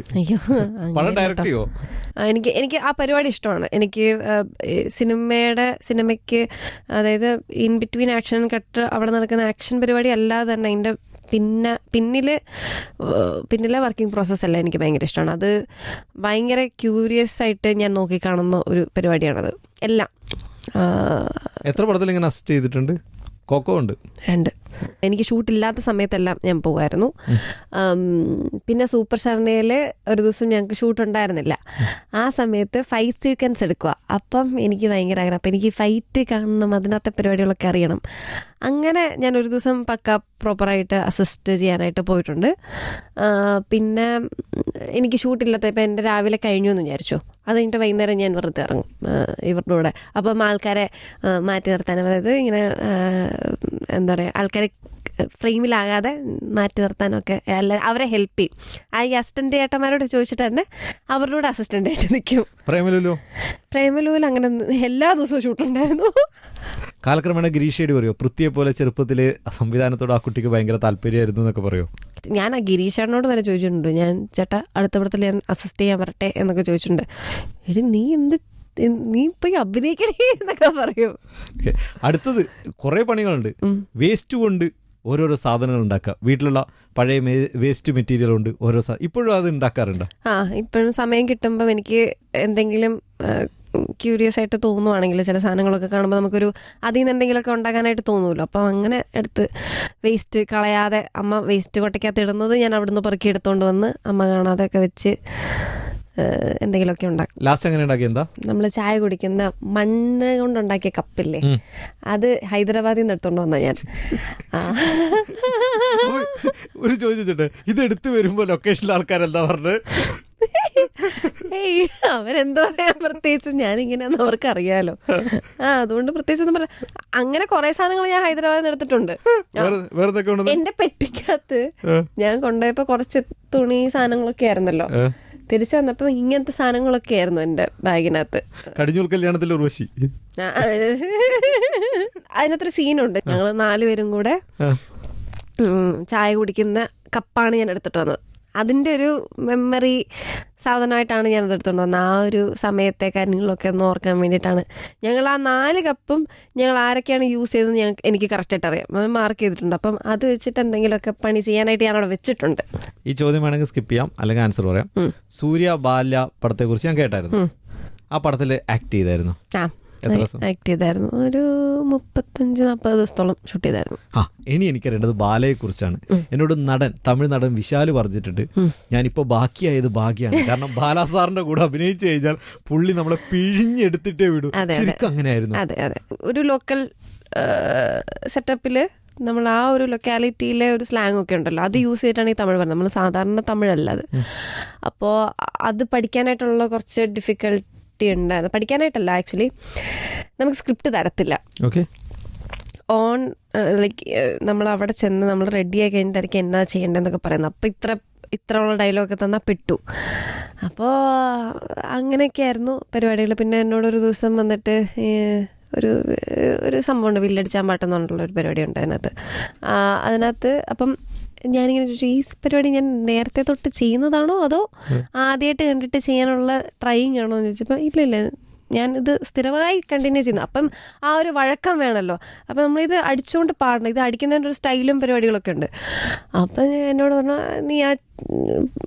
പടം ഡയറക്ട് ചെയ്യോ? എനിക്ക് എനിക്ക് ആ പരിപാടി ഇഷ്ടമാണ്. എനിക്ക് സിനിമയുടെ സിനിമയ്ക്ക് അതായത് ഇൻ ബിറ്റ്വീൻ ആക്ഷൻ കട്ട് അവിടെ നടക്കുന്ന ആക്ഷൻ പരിപാടി അല്ലാതെ തന്നെ അതിന്റെ പിന്നെ പിന്നിൽ പിന്നിലെ വർക്കിംഗ് പ്രോസസ്സ് അല്ല എനിക്ക് ഭയങ്കര ഇഷ്ടമാണ്. അത് ഭയങ്കര ക്യൂരിയസ് ആയിട്ട് ഞാൻ നോക്കിക്കാണുന്ന ഒരു പരിപാടിയാണത്. എല്ലാം. എത്ര പടത്തിൽ ഇങ്ങനെ അസിസ്റ്റ് ചെയ്തിട്ടുണ്ട്? കോക്കോ ഉണ്ട്. രണ്ട്. എനിക്ക് ഷൂട്ട് ഇല്ലാത്ത സമയത്തെല്ലാം ഞാൻ പോകുമായിരുന്നു പിന്നെ സൂപ്പർ ഷർണയിൽ ഒരു ദിവസം ഞങ്ങൾക്ക് ഷൂട്ട് ഉണ്ടായിരുന്നില്ല ആ സമയത്ത് ഫൈറ്റ് സീക്വൻസ് എടുക്കുക അപ്പം എനിക്ക് ഭയങ്കര ആഗ്രഹം. അപ്പം എനിക്ക് ഫൈറ്റ് കാണണം അതിനകത്തെ പരിപാടികളൊക്കെ അറിയണം. അങ്ങനെ ഞാൻ ഒരു ദിവസം പക്ക പ്രോപ്പറായിട്ട് അസിസ്റ്റ് ചെയ്യാനായിട്ട് പോയിട്ടുണ്ട്. പിന്നെ എനിക്ക് ഷൂട്ടില്ലാത്ത ഇപ്പം എന്റെ രാവിലെ കഴിഞ്ഞു എന്ന് വിചാരിച്ചു. അത് കഴിഞ്ഞിട്ട് വൈകുന്നേരം ഞാൻ വെറുതെ ഇറങ്ങും ഇവരുടെ കൂടെ. അപ്പം ആൾക്കാരെ മാറ്റി നിർത്താനും അതായത് ഇങ്ങനെ എന്താ പറയുക ആൾക്കാരെ ഫ്രെയിമിലാകാതെ മാറ്റി നിർത്താനൊക്കെ അല്ല അവരെ ഹെൽപ്പ് ചെയ്യും. ആ ഈ അസിസ്റ്റന്റ് ഏട്ടന്മാരോട് ചോദിച്ചിട്ട് തന്നെ അവരുടെ കൂടെ അസിസ്റ്റന്റ് ആയിട്ട് നിൽക്കും. പ്രേമലൂലോ? പ്രേമലൂവിൽ അങ്ങനെ എല്ലാ ദിവസവും ഷൂട്ടുണ്ടായിരുന്നു കാലക്രമേണ ഗിരീഷയുടെ പറയോ? പൃഥ്വിയെ പോലെ ചെറുപ്പത്തിൽ സംവിധാനത്തോട് ആ കുട്ടിക്ക് ഭയങ്കര താല്പര്യമായിരുന്നു എന്നൊക്കെ പറയോ? ഞാൻ ആ ഗിരീഷേട്ടനോട് വരെ ചോദിച്ചിട്ടുണ്ട്. ഞാൻ ചേട്ടാ അടുത്ത പടത്തിൽ ഞാൻ അസിസ്റ്റ് ചെയ്യാൻ വരട്ടെ എന്നൊക്കെ ചോദിച്ചിട്ടുണ്ട്. എടി നീ എന്ത് നീ ഇപ്പൊ അഭിനയിക്കണേ *laughs* എന്നൊക്കെ പറയും. അടുത്തത് കുറെ പണികളുണ്ട്. വേസ്റ്റ് കൊണ്ട് ഓരോരോ സാധനങ്ങൾ ഉണ്ടാക്കുക. വീട്ടിലുള്ള പഴയ വേസ്റ്റ് മെറ്റീരിയൽ ഉണ്ട് ഓരോ ഇപ്പോഴും അത് ഉണ്ടാക്കാറുണ്ട്? ആ ഇപ്പോഴും സമയം കിട്ടുമ്പോൾ എനിക്ക് എന്തെങ്കിലും ക്യൂരിയസ് ആയിട്ട് തോന്നുവാണെങ്കിൽ ചില സാധനങ്ങളൊക്കെ കാണുമ്പോൾ നമുക്കൊരു അതിൽ നിന്ന് എന്തെങ്കിലുമൊക്കെ ഉണ്ടാക്കാനായിട്ട് തോന്നുമല്ലോ അപ്പം അങ്ങനെ എടുത്ത് വേസ്റ്റ് കളയാതെ അമ്മ വേസ്റ്റ് കൊട്ടയ്ക്കകത്ത് ഇടുന്നത് ഞാൻ അവിടുന്ന് പെറുക്കി എടുത്തുകൊണ്ട് വന്ന് അമ്മ കാണാതെയൊക്കെ വെച്ച് എന്തെങ്കിലുമൊക്കെ ഉണ്ടാക്കും. ലാസ്റ്റ് എങ്ങനെ ഉണ്ടാക്കിയ? എന്താ? നമ്മൾ ചായ കുടിക്കുന്ന മണ്ണ് കൊണ്ടുണ്ടാക്കിയ കപ്പില്ലേ. അത് ഹൈദരാബാദിൽ നിന്ന് എടുത്തോണ്ട് വന്ന ഞാൻ. ഒരു ചോദിച്ചിട്ട് ഇത് എടുത്തു വരുമ്പോ ലൊക്കേഷനിലെ ആൾക്കാർ എന്താ പറഞ്ഞത് ഏയ് അവരെന്താ പറയാ? പ്രത്യേകിച്ച് ഞാനിങ്ങനെയാന്ന് അവർക്ക് അറിയാലോ ആ അതുകൊണ്ട് പ്രത്യേകിച്ച് ഒന്നും പറയാം അങ്ങനെ കുറെ സാധനങ്ങൾ ഞാൻ ഹൈദരാബാദിൽ നിന്ന് എടുത്തിട്ടുണ്ട്. എന്റെ പെട്ടിക്കകത്ത് ഞാൻ കൊണ്ടുപോയപ്പോ കുറച്ച് തുണി സാധനങ്ങളൊക്കെ ആയിരുന്നല്ലോ? തിരിച്ചു വന്നപ്പോ ഇങ്ങനത്തെ സാധനങ്ങളൊക്കെ ആയിരുന്നു എന്റെ ബാഗിനകത്ത്. കടിഞ്ഞൂൽ കല്യാണത്തിൽ ഉർവശി. അതിനകത്തൊരു സീനുണ്ട്. ഞങ്ങൾ നാലുപേരും കൂടെ ചായ കുടിക്കുന്ന കപ്പാണ് ഞാൻ എടുത്തിട്ട് വന്നത്. അതിന്റെ ഒരു മെമ്മറി സാധനമായിട്ടാണ് ഞാൻ അത് വന്നത്. ആ ഒരു സമയത്തെ കാര്യങ്ങളൊക്കെ ഒന്ന് ഓർക്കാൻ വേണ്ടിയിട്ടാണ്. ഞങ്ങൾ ആ നാല് കപ്പും ഞങ്ങൾ ആരൊക്കെയാണ് യൂസ് ചെയ്തതെന്ന് ഞങ്ങൾക്ക് എനിക്ക് കറക്റ്റായിട്ട് അറിയാം. മാർക്ക് ചെയ്തിട്ടുണ്ട്. അപ്പം അത് വെച്ചിട്ട് എന്തെങ്കിലുമൊക്കെ പണി ചെയ്യാനായിട്ട് ഞാൻ അവിടെ വെച്ചിട്ടുണ്ട്. ഈ ചോദ്യം വേണമെങ്കിൽ സ്കിപ്പ് ചെയ്യാം. അല്ലെങ്കിൽ ആൻസർ പറയാം. സൂര്യ ബാല്യ പടത്തെക്കുറിച്ച് ഞാൻ കേട്ടായിരുന്നു. ആ പടത്തിൽ ആക്ട് ചെയ്തായിരുന്നു? ആക്ട് ചെയ്തായിരുന്നു. ഒരു മുപ്പത്തഞ്ച് നാൽപ്പത് ദിവസത്തോളം ഷൂട്ട് ചെയ്തായിരുന്നു. ആ ഇനി എനിക്കറിയേണ്ടത് ബാലയെ കുറിച്ചാണ്. എന്നോട് നടൻ തമിഴ് നടൻ വിശാൽ പറഞ്ഞിട്ടുണ്ട്. ഞാനിപ്പോ ബാക്കിയായത് ഭാഗ്യാണ്. കാരണം ബാലാ സാറിന്റെ കൂടെ അഭിനയിച്ചു കഴിഞ്ഞാൽ പുള്ളി നമ്മളെ പിഴിഞ്ഞെടുത്തിട്ടേ വിടും. ശരിക്കും അങ്ങനെയായിരുന്നു. അതെ അതെ. ഒരു ലോക്കൽ സെറ്റപ്പിൽ നമ്മൾ ആ ഒരു ലൊക്കാലിറ്റിയിലെ ഒരു സ്ലാങ് ഒക്കെ ഉണ്ടല്ലോ. അത് യൂസ് ചെയ്തിട്ടാണ് ഈ തമിഴ് പറഞ്ഞത്. നമ്മൾ സാധാരണ തമിഴല്ല അത്. അപ്പോൾ അത് പഠിക്കാനായിട്ടുള്ള കുറച്ച് ഡിഫിക്കൽട്ടി ഉണ്ടായിരുന്നു പഠിക്കാനായിട്ടല്ല ആക്ച്വലി നമുക്ക് സ്ക്രിപ്റ്റ് തരത്തില്ല. ഓക്കെ ഓൺ ലൈക്ക് നമ്മൾ അവിടെ ചെന്ന് നമ്മൾ റെഡി ആയി കഴിഞ്ഞിട്ടായിരിക്കും എന്നാ ചെയ്യേണ്ടതെന്നൊക്കെ പറയുന്നത്. അപ്പോൾ ഇത്ര ഇത്ര ഉള്ള ഡയലോഗൊക്കെ തന്നാൽ പെട്ടു. അപ്പോൾ അങ്ങനെയൊക്കെയായിരുന്നു പരിപാടികൾ. പിന്നെ എന്നോടൊരു ദിവസം വന്നിട്ട് ഒരു ഒരു സംഭവമുണ്ട്. വില്ലടിച്ചാൻ പാട്ടെന്ന് പറഞ്ഞിട്ടുള്ള ഒരു പരിപാടി ഉണ്ട് അതിനകത്ത് അതിനകത്ത് അപ്പം ഞാനിങ്ങനെ ഈ പരിപാടി ഞാൻ നേരത്തെ തൊട്ട് ചെയ്യുന്നതാണോ അതോ ആദ്യമായിട്ട് കണ്ടിട്ട് ചെയ്യാനുള്ള ട്രൈയിങ് ആണോ എന്ന് ചോദിച്ചപ്പോൾ ഇല്ല ഇല്ല. ഞാൻ ഇത് സ്ഥിരമായി കണ്ടിന്യൂ ചെയ്യുന്നു. അപ്പം ആ ഒരു വഴക്കം വേണമല്ലോ അപ്പം നമ്മളിത് അടിച്ചുകൊണ്ട് പാടണം. ഇത് അടിക്കുന്നതിന്റെ ഒരു സ്റ്റൈലും പരിപാടികളൊക്കെ ഉണ്ട്. അപ്പം എന്നോട് പറഞ്ഞു നീ ആ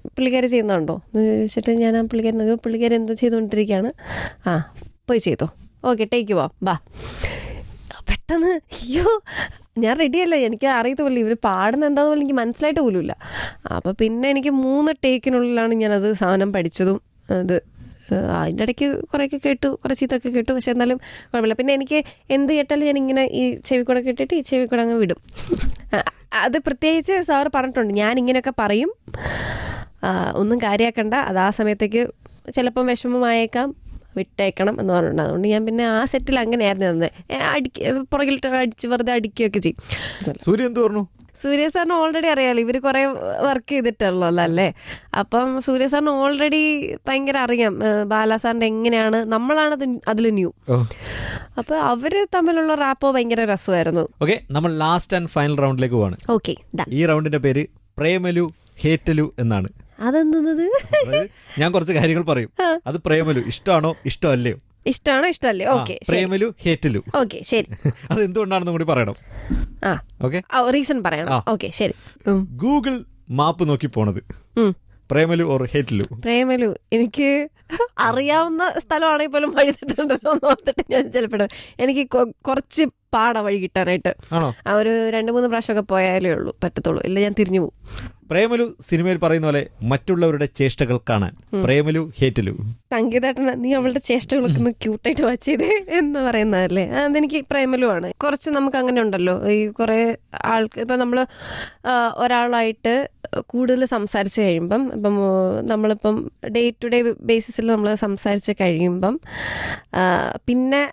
പുള്ളിക്കാരി ചെയ്യുന്നുണ്ടോ? എന്ന് ചോദിച്ചിട്ട് ഞാൻ ആ പുള്ളിക്കാരി നോക്കി പുള്ളിക്കാരി എന്തോ ചെയ്തുകൊണ്ടിരിക്കുകയാണ്. ആ പോയി ചെയ്തോ. ഓക്കെ ടേക്ക് വാ ബാ. പെട്ടെന്ന് അയ്യോ ഞാൻ റെഡിയല്ല എനിക്ക് അറിയത്ത് ഇവർ പാടുന്ന എന്താന്ന് പോലും എനിക്ക് മനസ്സിലായിട്ട് പോലുമില്ല. അപ്പോൾ പിന്നെ എനിക്ക് മൂന്ന് ടേക്കിനുള്ളിലാണ് ഞാനത് സാധനം പഠിച്ചതും അത് അതിന്റെ ഇടയ്ക്ക് കുറേയൊക്കെ കേട്ടു കുറേ ചീത്തൊക്കെ കേട്ടു. പക്ഷെ എന്നാലും കുഴപ്പമില്ല. പിന്നെ എനിക്ക് എന്ത് കേട്ടാലും ഞാൻ ഇങ്ങനെ ഈ ചെവി കൂടെ കേട്ടിട്ട് ഈ ചെവി കൂടെ അങ്ങ് വിടും. അത് പ്രത്യേകിച്ച് സാറ് പറഞ്ഞിട്ടുണ്ട്. ഞാൻ ഇങ്ങനെയൊക്കെ പറയും. ഒന്നും കാര്യമാക്കണ്ട അത് ആ സമയത്തേക്ക് ചിലപ്പം വിഷമമായേക്കാം. വിട്ടേക്കണം എന്ന് പറഞ്ഞിട്ടുണ്ട്. അതുകൊണ്ട് ഞാൻ പിന്നെ ആ സെറ്റിൽ അങ്ങനെയായിരുന്നു തന്നെ അടിക്ക പുറകിലിട്ട് അടിച്ച് വെറുതെ അടിക്കുകയൊക്കെ ചെയ്യും. സൂര്യ എന്ത് പറഞ്ഞു? സൂര്യ സാറിന് ഓൾറെഡി അറിയാലോ ഇവർ കുറേ വർക്ക് ചെയ്തിട്ടുള്ളല്ലോ അല്ലേ അപ്പം സൂര്യ സാറിന് ഓൾറെഡി ഭയങ്കര അറിയാം ബാലാസാറിന്റെ ബാല സാറിന്റെ എങ്ങനെയാണ് നമ്മളാണ് അതിൽ ന്യൂ അപ്പൊ അവർ തമ്മിലുള്ള റാപ്പോ ഭയങ്കര രസമായിരുന്നു. ഓക്കെ നമ്മൾ ലാസ്റ്റ് ആൻഡ് ഫൈനൽ റൗണ്ടിലേക്ക് പോവാണ്. ഓക്കെ ഈ റൗണ്ടിന്റെ പേര് പ്രേമലു ഹേറ്റലു എന്നാണ്. അതെന്ത് അതായത് ഞാൻ കുറച്ച് കാര്യങ്ങൾ പറയും. അത് പ്രേമലു ഇഷ്ടമാണോ ഇഷ്ടമല്ലയോ? ഇഷ്ടമാണോ ഇഷ്ടമല്ലേ ഓക്കെ പ്രേമലു ഹേറ്റലു. ഓക്കെ ശരി. *laughs* അത് എന്തുകൊണ്ടാണെന്നും കൂടി പറയണം. ആ. ഓക്കെ? റീസൺ പറയണം. ഓക്കെ ശരി. ഗൂഗിൾ മാപ്പ് നോക്കി പോണത്. പ്രേമലു ഓർ ഹെറ്റ്ലു? പ്രേമലു എനിക്ക് അറിയാവുന്ന സ്ഥലമാണെങ്കിൽ പോലും വഴി തെറ്റുണ്ടല്ലോ എന്ന് ഓർത്തിട്ട് ഞാൻ ചിലപ്പോൾ എനിക്ക് കുറച്ച് പാട വഴി കിട്ടാനായിട്ട്. ആ ഒരു രണ്ട് മൂന്ന് പ്രാവശ്യമൊക്കെ പോയാലേ ഉള്ളൂ പറ്റത്തുള്ളൂ. ഇല്ല ഞാൻ തിരിഞ്ഞു പോകും പ്രേമലു സിനിമയിൽ പറയുന്ന പോലെ മറ്റുള്ളവരുടെ ചേഷ്ടകൾ കാണാൻ. പ്രേമലു ഹേറ്റലു. സംഗീതേട്ടന നീ അവളുടെ ചേഷ്ടകളൊക്കെ ഒന്ന് ക്യൂട്ടായിട്ട് വാച്ച് ചെയ്തേ എന്ന് പറയുന്നതല്ലേ? അതെനിക്ക് പ്രേമലു ആണ്. കുറച്ച് നമുക്ക് അങ്ങനെ ഉണ്ടല്ലോ. ഈ കുറെ ആൾക്ക് ഇപ്പൊ നമ്മൾ ഒരാളായിട്ട് കൂടുതൽ സംസാരിച്ച് കഴിയുമ്പം ഇപ്പം നമ്മളിപ്പം ഡേ ടു ഡേ ബേസിസിൽ നമ്മൾ സംസാരിച്ച് കഴിയുമ്പം പിന്നെ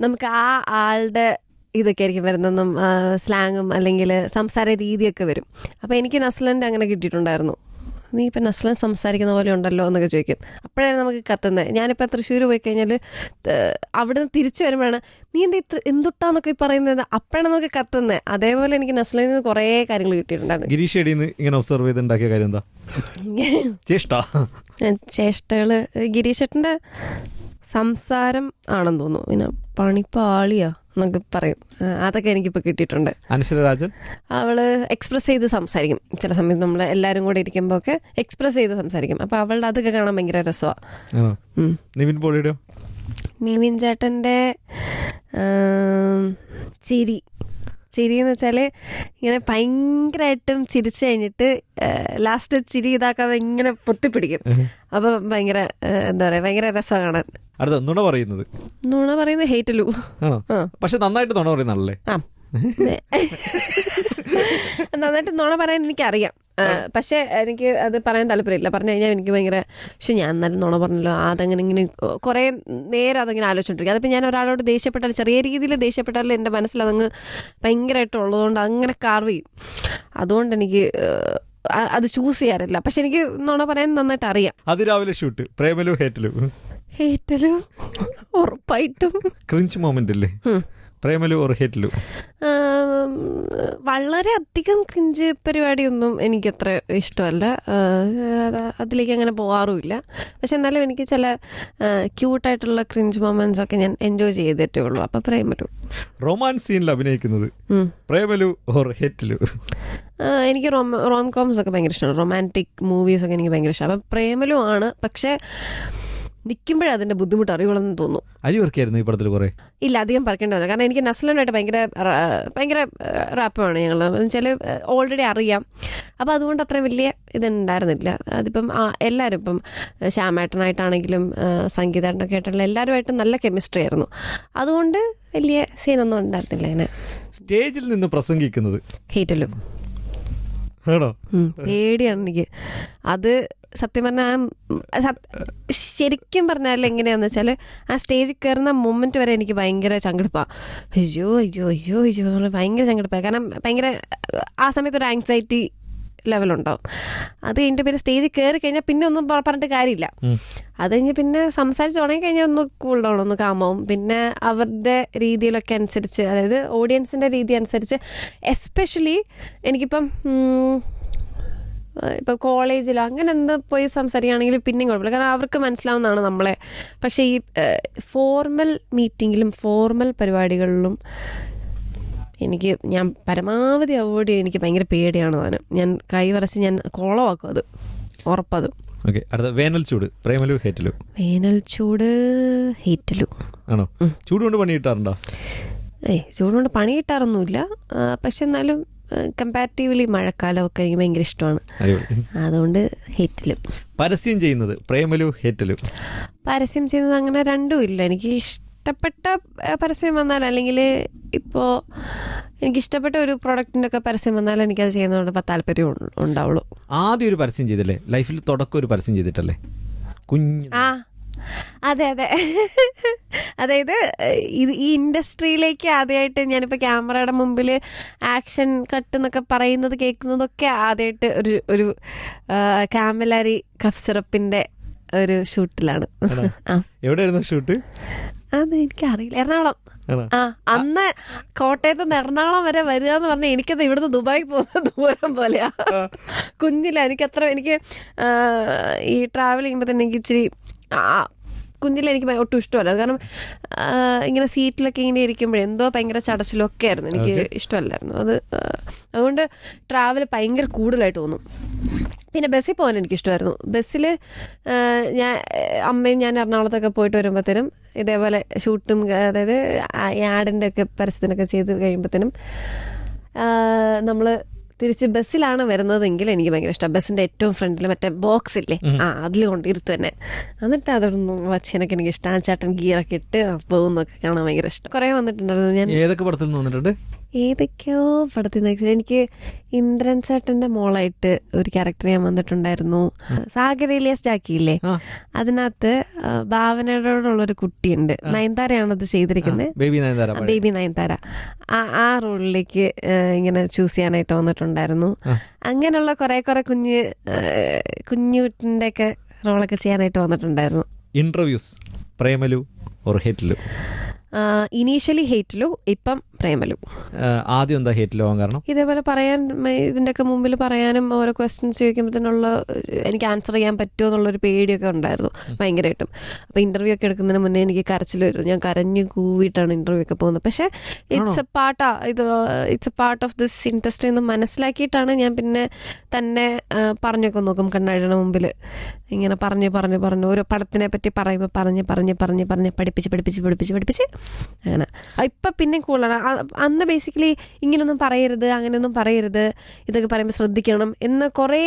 നമുക്ക് ആ ആളുടെ ഇതൊക്കെ ആയിരിക്കും വരുന്നതും. സ്ലാങ്ങും അല്ലെങ്കിൽ സംസാര രീതിയൊക്കെ വരും. അപ്പോൾ എനിക്ക് നസ്ലന്റെ അങ്ങനെ കിട്ടിയിട്ടുണ്ടായിരുന്നു. നീ ഇപ്പം നസ്ലൻ സംസാരിക്കുന്ന പോലെ ഉണ്ടല്ലോ എന്നൊക്കെ ചോദിക്കും. അപ്പോഴാണ് നമുക്ക് കത്തുന്നത്. ഞാനിപ്പോൾ തൃശ്ശൂർ പോയി കഴിഞ്ഞാൽ അവിടെ നിന്ന് തിരിച്ചു വരുമ്പോഴാണ് നീ എന്താ ഇത്ര എന്തുട്ടാന്നൊക്കെ പറയുന്നത്? അപ്പോഴാണ് നമുക്ക് കത്തുന്നത്. അതേപോലെ എനിക്ക് നസ്ലനിൽ നിന്ന് കുറേ കാര്യങ്ങൾ കിട്ടിയിട്ടുണ്ടായിരുന്നു. ഗിരീഷ് ഇങ്ങനെ ഒബ്സർവ് ചെയ്തുണ്ടാക്കിയ കാര്യം എന്താ? *laughs* ചേഷ്ട. ഗിരീഷ് ഗിരീഷേട്ടന്റെ സംസാരം ആണെന്ന് തോന്നുന്നു. പിന്നെ പണിപ്പാളിയാ എന്നൊക്കെ പറയും. അതൊക്കെ എനിക്കിപ്പോൾ കിട്ടിയിട്ടുണ്ട്. അനശ്വര രാജൻ? അവൾ എക്സ്പ്രസ് ചെയ്ത് സംസാരിക്കും. ചില സമയത്ത് നമ്മൾ എല്ലാവരും കൂടെ ഇരിക്കുമ്പോൾ ഒക്കെ എക്സ്പ്രസ് ചെയ്ത് സംസാരിക്കും. അപ്പോൾ അവളുടെ അതൊക്കെ കാണാൻ ഭയങ്കര രസമാണ് നിവിൻ പോളിയുടെയോ? നിവിൻ ചേട്ടന്റെ ചിരി ചിരി. എന്ന് വെച്ചാൽ ഇങ്ങനെ ഭയങ്കരമായിട്ടും ചിരിച്ചു കഴിഞ്ഞിട്ട് ലാസ്റ്റ് ചിരി ഇതാക്കാതെ ഇങ്ങനെ പൊത്തിപ്പിടിക്കും. അപ്പം ഭയങ്കര എന്താ പറയുക ഭയങ്കര രസമാണ് കാണാൻ. അടുത്ത നുണ പറയുന്നത്. നുണ പറയുന്നത് ഹേറ്റലു. ആണോ? പക്ഷെ നന്നായിട്ട് നുണ പറയുന്നതല്ലേ? *laughs* നന്നായിട്ട് നുണ പറയാൻ എനിക്കറിയാം. പക്ഷെ എനിക്ക് അത് പറയാൻ താല്പര്യമില്ല. പറഞ്ഞു കഴിഞ്ഞാൽ എനിക്ക് ഭയങ്കര പക്ഷെ ഞാൻ എന്നാലും നുണ പറഞ്ഞല്ലോ. അതങ്ങനെ ഇങ്ങനെ കുറേ നേരം അതങ്ങനെ ആലോചിച്ചോണ്ടിരിക്കും. അതിപ്പോൾ ഞാൻ ഒരാളോട് ദേഷ്യപ്പെട്ടാൽ ചെറിയ രീതിയിൽ ദേഷ്യപ്പെട്ടാൽ എന്റെ മനസ്സിൽ അതങ്ങ് ഭയങ്കരമായിട്ട് ഉള്ളതുകൊണ്ട് അങ്ങനെ കാർവ് ചെയ്യും. അതുകൊണ്ട് എനിക്ക് അത് ചൂസ് ചെയ്യാറില്ല. പക്ഷെ എനിക്ക് നുണ പറയാൻ നന്നായിട്ട് അറിയാം. അതിരാവിലെ ഷൂട്ട് പ്രേമലു ഹേറ്റലു. ഹേറ്റലും. ഉറപ്പായിട്ടും. ക്രിഞ്ച് മൊമെന്റ് അല്ലേ. പ്രേമലു ഓർ ഹേറ്റലു? വളരെ അധികം ക്രിഞ്ച് പരിപാടിയൊന്നും എനിക്കത്ര ഇഷ്ടമല്ല. അതിലേക്ക് അങ്ങനെ പോകാറുമില്ല പക്ഷെ എന്നാലും എനിക്ക് ചില ക്യൂട്ടായിട്ടുള്ള ക്രിഞ്ച് മൊമെന്റ്സ് ഒക്കെ ഞാൻ എൻജോയ് ചെയ്തിട്ടേ ഉള്ളൂ. അപ്പം പ്രേമലു. റൊമാൻസ് സീനിൽ അഭിനയിക്കുന്നത്. പ്രേമലു ഓർ ഹേറ്റലു? എനിക്ക് റോം റോം കോംസ് ഒക്കെ ഭയങ്കര ഇഷ്ടമാണ്. റൊമാന്റിക് മൂവീസ് ഒക്കെ എനിക്ക് ഭയങ്കര ഇഷ്ടമാണ്. അപ്പം പ്രേമലു ആണ്. പക്ഷേ നിൽക്കുമ്പോഴേ അതിന്റെ ബുദ്ധിമുട്ട് അറിയുള്ളെന്ന് തോന്നുന്നു. അരി വർക്കായിരുന്നു ഈ പടത്തിൽ കുറെ? ഇല്ല അധികം പറക്കേണ്ടി വന്നു കാരണം എനിക്ക് നസ്ലനായിട്ട് ഭയങ്കര ഭയങ്കര റാപ്പാണ് ഞങ്ങൾ വെച്ചാൽ ഓൾറെഡി അറിയാം. അപ്പോൾ അതുകൊണ്ട് അത്ര വലിയ ഇതുണ്ടായിരുന്നില്ല. അതിപ്പം എല്ലാവരും ഇപ്പം ശ്യാമേട്ടനായിട്ടാണെങ്കിലും സംഗീതേട്ടനൊക്കെ ആയിട്ടുള്ള എല്ലാവരുമായിട്ടും നല്ല കെമിസ്ട്രി ആയിരുന്നു. അതുകൊണ്ട് വലിയ സീനൊന്നും ഉണ്ടായിരുന്നില്ല അങ്ങനെ. സ്റ്റേജിൽ നിന്ന് പ്രസംഗിക്കുന്നത്? ഹീറ്റലും. ആണോ? പേടിയാണ് എനിക്ക്. അത് സത്യം പറഞ്ഞാൽ ശരിക്കും പറഞ്ഞാൽ എങ്ങനെയാന്ന് വെച്ചാൽ ആ സ്റ്റേജിൽ കയറുന്ന മൊമെന്റ് വരെ എനിക്ക് ഭയങ്കര ചങ്കെടുപ്പാ അയ്യോ അയ്യോ അയ്യോ അയ്യോ ഭയങ്കര ചങ്കെടുപ്പാ കാരണം ഭയങ്കര ആ സമയത്ത് ഒരു ആങ്സൈറ്റി ലെവലുണ്ടാവും അത് കഴിഞ്ഞിട്ട് പിന്നെ സ്റ്റേജിൽ കയറി കഴിഞ്ഞാൽ പിന്നെ ഒന്നും പറഞ്ഞിട്ട് കാര്യമില്ല. അത് കഴിഞ്ഞ് പിന്നെ സംസാരിച്ച് തുടങ്ങി കഴിഞ്ഞാൽ ഒന്ന് കൂൾ ഡൗൺ ഒന്ന് കാമാവും പിന്നെ അവരുടെ രീതിയിലൊക്കെ അനുസരിച്ച് അതായത് ഓഡിയൻസിന്റെ രീതി അനുസരിച്ച് എസ്പെഷ്യലി എനിക്കിപ്പം ഇപ്പോൾ കോളേജിലോ അങ്ങനെ എന്താ പോയി സംസാരിക്കുകയാണെങ്കിൽ പിന്നെയും കുഴപ്പമില്ല. കാരണം അവർക്ക് മനസ്സിലാവുന്നതാണ് നമ്മളെ. പക്ഷേ ഈ ഫോർമൽ മീറ്റിങ്ങിലും ഫോർമൽ പരിപാടികളിലും എനിക്ക് ഞാൻ പരമാവധി അവോയ്ഡ് ചെയ്യാൻ എനിക്ക് ഭയങ്കര പേടിയാണ് താനും. ഞാൻ കൈ വരച്ച് ഞാൻ കോളമാക്കും അത്. ഉറപ്പത്. ഓക്കെ അടുത്ത വേനൽ ചൂട്. പ്രേമലു ഹേറ്റലു. വേനൽ ചൂട് ഹേറ്റലു. ആണോ? ചൂട് കൊണ്ട് പണി കിട്ടാറുണ്ടോ? ഏയ് ചൂടുകൊണ്ട് പണി കിട്ടാറൊന്നുമില്ല. പക്ഷെ എന്നാലും കമ്പാരിറ്റീവ്ലി മഴക്കാലമൊക്കെ എനിക്ക് ഭയങ്കര ഇഷ്ടമാണ്. അതുകൊണ്ട് ഹേറ്റിലും. പരസ്യം ചെയ്യുന്നത് പ്രേമലു ഹേറ്റലു? പരസ്യം ചെയ്യുന്നത് അങ്ങനെ രണ്ടും ഇല്ല. എനിക്ക് ഇഷ്ടപ്പെട്ട പരസ്യം വന്നാൽ അല്ലെങ്കിൽ ഇപ്പോൾ എനിക്ക് ഇഷ്ടപ്പെട്ട ഒരു പ്രൊഡക്റ്റിന്റെ ഒക്കെ പരസ്യം വന്നാൽ എനിക്കത് ചെയ്യുന്നതുകൊണ്ട് താല്പര്യം ഉണ്ടാവുള്ളൂ. ആദ്യം ഒരു പരസ്യം ചെയ്തല്ലേ? ലൈഫിൽ തുടക്കം ഒരു പരസ്യം ചെയ്തിട്ടല്ലേ? കുഞ്ഞ് ആ അതെ അതെ. അതായത് ഇത് ഈ ഇൻഡസ്ട്രിയിലേക്ക് ആദ്യമായിട്ട് ഞാനിപ്പോൾ ക്യാമറയുടെ മുമ്പിൽ ആക്ഷൻ കട്ട് എന്നൊക്കെ പറയുന്നത് കേൾക്കുന്നതൊക്കെ ആദ്യമായിട്ട് ഒരു ഒരു കാമലാരി കഫ് സിറപ്പിന്റെ ഒരു ഷൂട്ടിലാണ്. എവിടെയായിരുന്നു ഷൂട്ട്? അത് എനിക്കറിയില്ല. എറണാകുളം. ആ അന്ന് കോട്ടയത്ത് നിന്ന് എറണാകുളം വരെ വരിക എന്ന് പറഞ്ഞാൽ എനിക്കത് ഇവിടുന്ന് ദുബായി പോകുന്ന ദൂരം പോലെയാ. കുഞ്ഞില്ല എനിക്ക് അത്ര എനിക്ക് ഈ ട്രാവൽ ചെയ്യുമ്പോൾ തന്നെ എനിക്ക് ഇച്ചിരി കുഞ്ഞിലെ എനിക്ക് ഒട്ടും ഇഷ്ടമല്ല. കാരണം ഇങ്ങനെ സീറ്റിലൊക്കെ ഇങ്ങനെ ഇരിക്കുമ്പോഴേ എന്തോ ഭയങ്കര ചടച്ചിലൊക്കെ ആയിരുന്നു. എനിക്ക് ഇഷ്ടമല്ലായിരുന്നു. അത് അതുകൊണ്ട് ട്രാവൽ ഭയങ്കര കൂടുതലായിട്ട് തോന്നും. പിന്നെ ബസ്സിൽ പോകാൻ എനിക്ക് ഇഷ്ടമായിരുന്നു. ബസ്സിൽ ഞാൻ അമ്മയും ഞാൻ എറണാകുളത്തൊക്കെ പോയിട്ട് വരുമ്പോഴത്തേനും ഇതേപോലെ ഷൂട്ടും അതായത് ആഡിന്റെ ഒക്കെ പരസ്യത്തിനൊക്കെ ചെയ്ത് കഴിയുമ്പോഴത്തേനും നമ്മൾ തിരിച്ച് ബസ്സിലാണ് വരുന്നതെങ്കിൽ എനിക്ക് ഭയങ്കര ഇഷ്ടം. ബസ്സിന്റെ ഏറ്റവും ഫ്രണ്ടിൽ മറ്റേ ബോക്സ് ഇല്ലേ ആ അതിൽ കൊണ്ടിരുത്തു തന്നെ എന്നിട്ട് അതൊന്നും അച്ഛനൊക്കെ എനിക്ക് ഇഷ്ടം. ആ ചേട്ടൻ ഗിയറൊക്കെ ഇട്ട് പോകുന്നൊക്കെ കാണാൻ ഭയങ്കര ഇഷ്ടം. കുറേ വന്നിട്ടുണ്ടായിരുന്നു. ഞാൻ ഏതൊക്കെ പടത്തിൽ വന്നിട്ടുണ്ട്? ഏതൊക്കെയോ പടത്തിൽ നിന്ന് എനിക്ക് ഇന്ദ്രൻ ചേട്ടന്റെ മോളായിട്ട് ഒരു ക്യാരക്ടർ ഞാൻ വന്നിട്ടുണ്ടായിരുന്നു. സാഗരേലിയസ് ജാക്കിയില്ലേ? ആ. അതിനകത്ത് ഭാവനയോടുള്ള ഒരു കുട്ടിയുണ്ട്. നയൻതാരയാണ് അത് ചെയ്തിരിക്കുന്നത്? ബേബി നയൻതാര ആ ആ റോളിലേക്ക് ഇങ്ങനെ ചൂസ് ചെയ്യാനായിട്ട് വന്നിട്ടുണ്ടായിരുന്നു. അങ്ങനെയുള്ള കുറെ കുറെ കുഞ്ഞ് കുഞ്ഞുട്ടിന്റെ ഒക്കെ റോളൊക്കെ ചെയ്യാനായിട്ട് വന്നിട്ടുണ്ടായിരുന്നു. ഇന്റർവ്യൂസ് പ്രേമലു ഓർ ഹേറ്റ്ലു? ഇനീഷ്യലി ഹേറ്റിലു ഇപ്പം പ്രേമലു ആദ്യം എന്താ ഹേറ്റിലു ലോകം കാരണം? ഇതേപോലെ പറയാൻ ഇതിന്റെയൊക്കെ മുമ്പിൽ പറയാനും ഓരോ ക്വസ്റ്റ്യൻസ് ചോദിക്കുമ്പോഴത്തേനുള്ള എനിക്ക് ആൻസർ ചെയ്യാൻ പറ്റുമോ എന്നുള്ളൊരു പേടിയൊക്കെ ഉണ്ടായിരുന്നു ഭയങ്കരമായിട്ടും. അപ്പോൾ ഇന്റർവ്യൂ ഒക്കെ എടുക്കുന്നതിന് മുന്നേ എനിക്ക് കരച്ചിൽ വരും ഞാൻ കരഞ്ഞു കൂവിയിട്ടാണ് ഇന്റർവ്യൂ ഒക്കെ പോകുന്നത്. പക്ഷേ ഇറ്റ്സ് എ പാർട്ടാ ഇത് it's a part of this industry എന്ന് മനസ്സിലാക്കിയിട്ടാണ് ഞാൻ പിന്നെ തന്നെ പറഞ്ഞൊക്കെ നോക്കും കണ്ണാടിയുടെ മുമ്പിൽ ഇങ്ങനെ പറഞ്ഞ് പറഞ്ഞ് പറഞ്ഞ് ഓരോ പടത്തിനെ പറ്റി പറയുമ്പോൾ പറഞ്ഞ് പറഞ്ഞ് പറഞ്ഞ് പറഞ്ഞ് പഠിപ്പിച്ച് പഠിപ്പിച്ച് പഠിപ്പിച്ച് പഠിപ്പിച്ച് അങ്ങനെ. ഇപ്പം പിന്നെ കൂടുതലാണ്. അന്ന് ബേസിക്കലി ഇങ്ങനൊന്നും പറയരുത് അങ്ങനെയൊന്നും പറയരുത് ഇതൊക്കെ പറയുമ്പോൾ ശ്രദ്ധിക്കണം എന്ന് കുറേ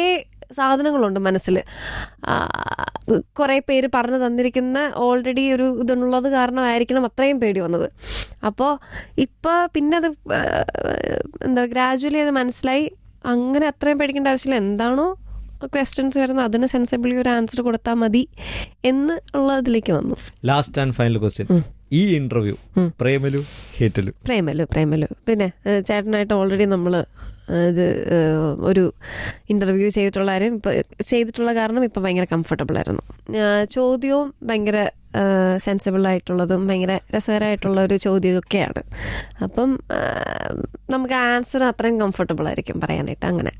സാധനങ്ങളുണ്ട് മനസ്സിൽ കുറേ പേര് പറഞ്ഞു തന്നിരിക്കുന്ന ഓൾറെഡി ഒരു ഇതുള്ളത് കാരണമായിരിക്കണം അത്രയും പേടി വന്നത്. അപ്പോൾ ഇപ്പോൾ പിന്നെ അത് എന്താ ഗ്രാജുവലി അത് മനസ്സിലായി. അങ്ങനെ അത്രയും പേടിക്കേണ്ട ആവശ്യമില്ല. എന്താണോ ക്വസ്റ്റ്യൻസ് വരുന്നത് അതിന് സെൻസിബിളി ഒരു ആൻസർ കൊടുത്താൽ മതി എന്ന് ഉള്ളതിലേക്ക് വന്നു. ലാസ്റ്റ് ആൻഡ് ഫൈനൽ ക്വസ്റ്റ്യൻ ഈ ഇന്റർവ്യൂ പ്രേമലു ഹേറ്റലു. പ്രേമലു പ്രേമലു. പിന്നെ ചേട്ടനായിട്ട് ഓൾറെഡി നമ്മൾ ഇത് ഒരു ഇന്റർവ്യൂ ചെയ്തിട്ടുള്ള കാര്യം ഇപ്പോൾ ചെയ്തിട്ടുള്ള കാരണം ഇപ്പം ഭയങ്കര കംഫർട്ടബിൾ ആയിരുന്നു. ചോദ്യവും ഭയങ്കര സെൻസിബിൾ ആയിട്ടുള്ളതും ഭയങ്കര രസകരമായിട്ടുള്ള ഒരു ചോദ്യമൊക്കെയാണ് അപ്പം നമുക്ക് ആൻസർ അത്രയും കംഫർട്ടബിൾ ആയിരിക്കും പറയാനായിട്ട് അങ്ങനെ.